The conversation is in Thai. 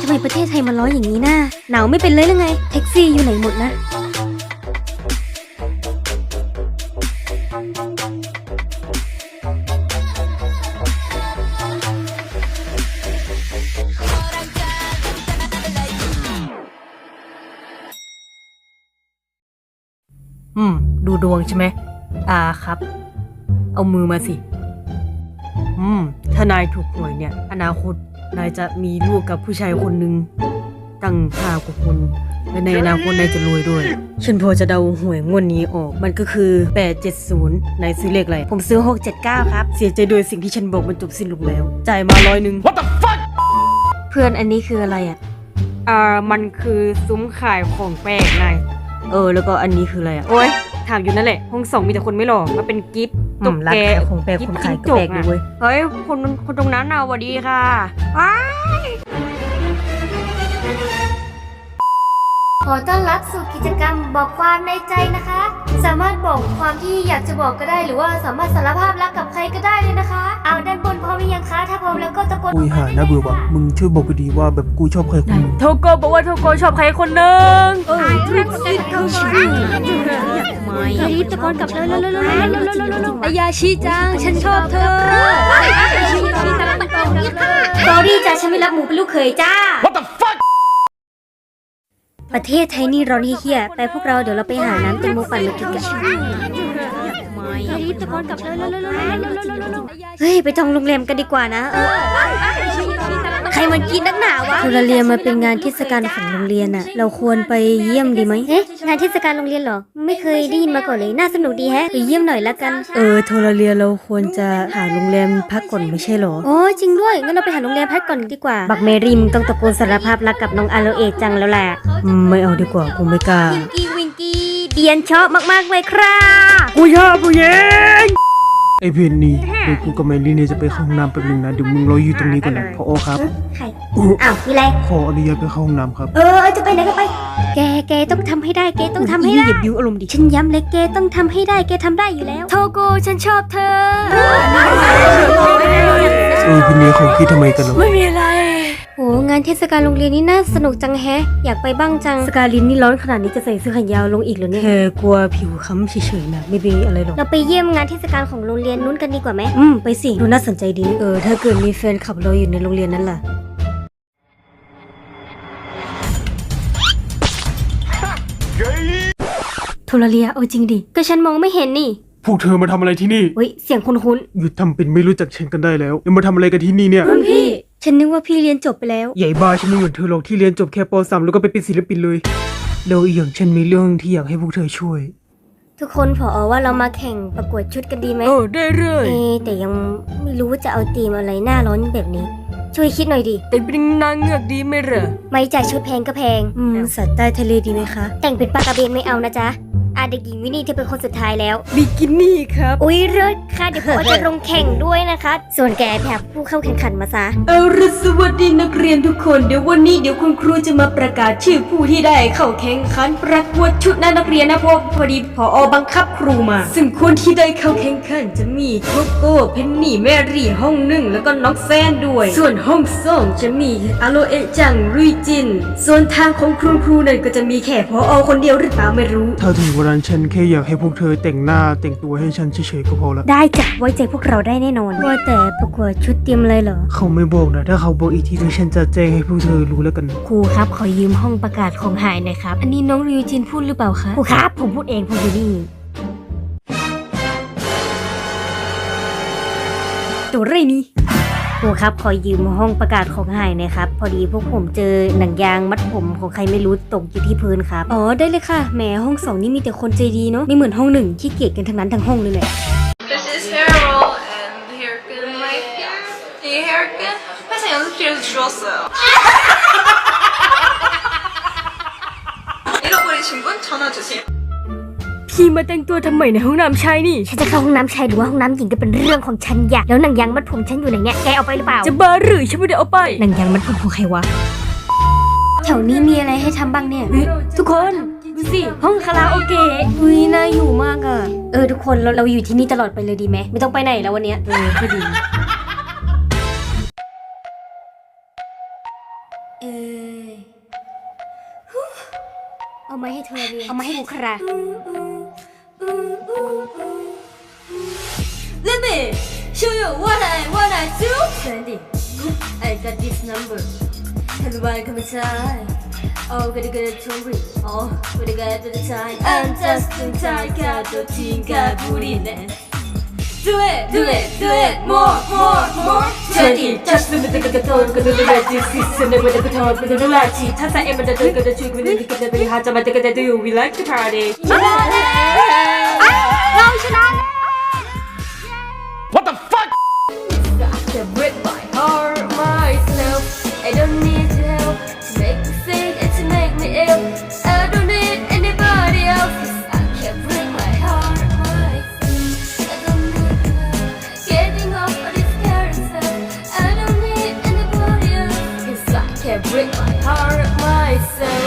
ทำไมประเทศไทยมันร้อนอย่างนี้น่ะหนาวไม่เป็นเลยหรือไง แท็กซี่อยู่ไหนหมดนะ อืม ดูดวงใช่ไหมอ่าครับ เอามือมาสิ อืม ถ้านายถูกหวยเนี่ย อนาคต นายจะมีลูกกับผู้ชายคนหนึ่งตั้งห้ากว่าคนและในอนาคตนายจะรวยด้วย ฉันพอจะเดาหวยงวดนี้ออก มันก็คือ 870นายซื้อเลขอะไร ผมซื้อ 679 ครับ เสียใจโดวยสิ่งที่ฉันบอกมันจบสิ้นลงแล้ว จ่ายมาร้อยหนึ่งเพื่อนอันนี้คืออะไรอะอ่ามันคือซุ้มขายของแปลกนาย เออ แล้วก็อันนี้คืออะไรอะ โอ้ย ถามอยู่นั่นแหละห้องสองมีแต่คนไม่หล่อมาเป็นกิฟต์อืมร้านขายของแปลกกิฟต์คนขายจิ้งจก็แปลกดีเว้ยอะเฮ้ยคนคนตรงนั้นน่ะสวัสดีค่ะว้าขอต้อนรับสู่กิจกรรม บอกความในใจนะคะ สามารถบอกความที่อยากจะบอกก็ได้ หรือว่าสามารถสารภาพรักกับใครก็ได้เลยนะคะ เอาด้านบนพร้อมหรือยังคะถ้าพร้อมแล้วก็ตะโกนอุ้ยหาน่าเบื่อว่ะมึงช่วยบอกกูดีว่าแบบกูชอบใครคนหนึงโทโกบอกว่าโทโกชอบใครคนหนึ่งเออเข้าชีวิตรีบตะโกนกลับเลยเลยเลยเลยเลยอายาชีจังฉันชอบเธอสอรี่จ้าฉันไม่รับหมูเป็นลูกเขยจ้า ประเทศไทยนี่ร้อนเฮี้ยๆไปพวกเราเดี๋ยวเราไปหาน้ำแตงโมปั่นมากินกันรีบตะโกนกลับเลยเลยเลยเฮ้ยไปจองโรงแรมกันดีกว่านะเออ ใครมันกินนักหนาวะโทรเรียนมาเป็นงานเทศกาลของโรงเรียนอะเราควรไปเยี่ยมดีไหมเอ๊ะงานเทศกาลโรงเรียนเหรอ ไม่เคยได้ยินมาก่อนเลย น่าสนุกดีแฮะไปเยี่ยมหน่อยละกัน เออโทรเรียนเราควรจะหาโรงแรมพักก่อนไม่ใช่หรอ โอ้จริงด้วย งั้นเราไปหาโรงแรมพักก่อนดีกว่า บักเมรี่มึงต้องตะโกนสารภาพรักกับน้องอาโลเอะจังแล้วแหละไม่เอาดีกว่ากูไม่กล้า วิงกี้วิงกี้เดียนชอบมากๆเลยครับ กูชอบผู้หญิง ไอเพนนี่เดี๋ยวกูกับแมรี่เนี่ยจะไปเข้าห้องน้ำแป๊บนึงนะเดี๋ยวมึงรออยู่ตรงนี้ก่อนนะพอครับใครอ้าวมีอะไรขออนุญาตไปเข้าห้องน้ำครับ เออจะไปไหนก็ไป แกแกต้องทำให้ได้แกต้องทำให้ได้อย่าบิ้วอารมณ์ดิฉันย้ำเลยแกต้องทำให้ได้แกทำได้อยู่แล้ว โทโกฉันชอบเธอเออพี่เนยเขาคิดทำไมกันเหรอไม่มีอะไรโหงานเทศกาลโรงเรียนนี่น่าสนุกจังแฮะ อยากไปบ้างจัง สกาลินนี่ร้อนขนาดนี้จะใส่เสื้อแขนยาวลงอีกเหรอเนี่ยแค่กลัวผิวค้ำเฉยๆนะไม่มีอะไรหรอก เราไปเยี่ยมงานเทศกาลของโรงเรียนนู้นกันดีกว่าไหม อืม ไปสิ ดูน่าสนใจดี เออ ถ้าเกิดมีแฟนขับเราอยู่ในโรงเรียนนั้นล่ะ โทรเลียเอาจริงดิ ก็ฉันมองไม่เห็นนี่พวกเธอมาทำอะไรที่นี่ เฮ้ย เสียงคุ้นหยุดทำเป็นไม่รู้จักฉันกันได้แล้ว แล้วมาทำอะไรกันที่นี่เนี่ยๆรุ่นพี่ ฉันนึกว่าพี่เรียนจบไปแล้ว ใหญ่บ้าฉันไม่เหมือนเธอหรอกที่เรียนจบแค่ป .3 แล้วก็ไปเป็นศิลปินเลยแล้วอีกอย่างฉันมีเรื่องที่อยากให้พวกเธอช่วย ทุกคนผอว่าเรามาแข่งประกวดชุดกันดีไหม เออได้เรื่อยเอะแต่ยังไม่รู้ว่าจะเอาธีมอะไรหน้าร้อนแบบนี้ ช่วยคิดหน่อยดิ แต่เป็นนางเงือกดีไหมเหรอ ไม่จ่ายชุดแพงก็แพง อืมสัตว์ใต้ทะเลดีไหมคะ แต่งเป็นปลากระเบนไม่เอานะจ๊ะ อาเด็กหญิงวินี่เธอเป็นคนสุดท้ายแล้ว บิกินี่ครับ อุ้ยเลิศค่ะ เดี๋ยวผมจะลงแข่งด้วยนะคะ ส่วนแกไปหาผู้เข้าแข่งขันมาซะ เอารุสวัสดีนักเรียนทุกคน เดี๋ยววันนี้เดี๋ยวคุณครูจะมาประกาศชื่อผู้ที่ได้เข้าแข่งขันประกวดชุดนักเรียนนะเพราะพอดีพอบังคับครูมา ซึ่งคนที่ได้เข้าแข่งขันจะมีโกโก้เพนนี่แมรี่ห้องหนึ่งแล้วก็น้องแซนด้วย ส่วนห้องสองจะมีอาโลเอะจังรุยจิน ส่วนทางของครูครูนั่นก็จะมีแค่พอคนเดียวหรือเปล่าไม่รู้ถ้าถึงวันนั้นฉันแค่อยากให้พวกเธอแต่งหน้าแต่งตัวให้ฉันเฉยๆก็พอละได้จ้ะไว้ใจพวกเราได้แน่นอนว่าแต่ประกวดชุดเตรียมอะไรเหรอเขาไม่บอกนะถ้าเขาบอกอีกทีเดี๋ยวฉันจะแจ้งให้พวกเธอรู้แล้วกัน ครูครับขอยืมห้องประกาศของหายหน่อยครับ อันนี้น้องริวจินพูดหรือเปล่าคะครูครับผมพูดเองผมอยู่นี่ตัวไรนี่ ครูครับขอยืมห้องประกาศของหายหน่อยครับ พอดีพวกผมเจอหนังยางมัดผมของใครไม่รู้ตกอยู่ที่พื้นครับ อ๋อได้เลยค่ะแหมห้องสองนี่มีแต่คนใจดีเนาะไม่เหมือนห้องหนึ่งที่เกลียดกันทั้งนั้นทั้งห้องเลยแหละ This is hair roll and haircut right here. 이 haircut 회사 연습실에서 주웠어요. 잃어버리신 분 전화 주세요. คีมาแต่งตัวทำไมในห้องน้ำชายนี่ ฉันจะเข้าห้องน้ำชายหรือว่าห้องน้ำหญิงก็เป็นเรื่องของฉันอยากแล้วหนังยางมัดผมฉันอยู่ไหนเนี่ยแกเอาไปหรือเปล่าจะบ้าหรือฉันไม่ได้เอาไปหนังยางมัดผมของใครวะแถวนี้มีอะไรให้ทำบ้างเนี่ย ทุกคนดูสิห้องคาราโอเกะวีน่าอยู่มากอะเออทุกคนเราเราอยู่ที่นี่ตลอดไปเลยดีไหมไม่ต้องไปไหนแล้ววันเนี้ยเออก็ดีเออเอามาให้เธอเรียนเอามาให้บุคลา show you what I what I do Sandy I got this number Everybody come inside Oh gotta get it hungry Oh gotta get to the time I'm just in time got the team got booty then Do it, do it, do it, more, more, more. Twenty, just do the good tone, good to the right, this is the way the tone, good to the right. Touch the aim, the good, the trick, with the good, the hard, the good, the do. We like to party. เราชนะแล้ว So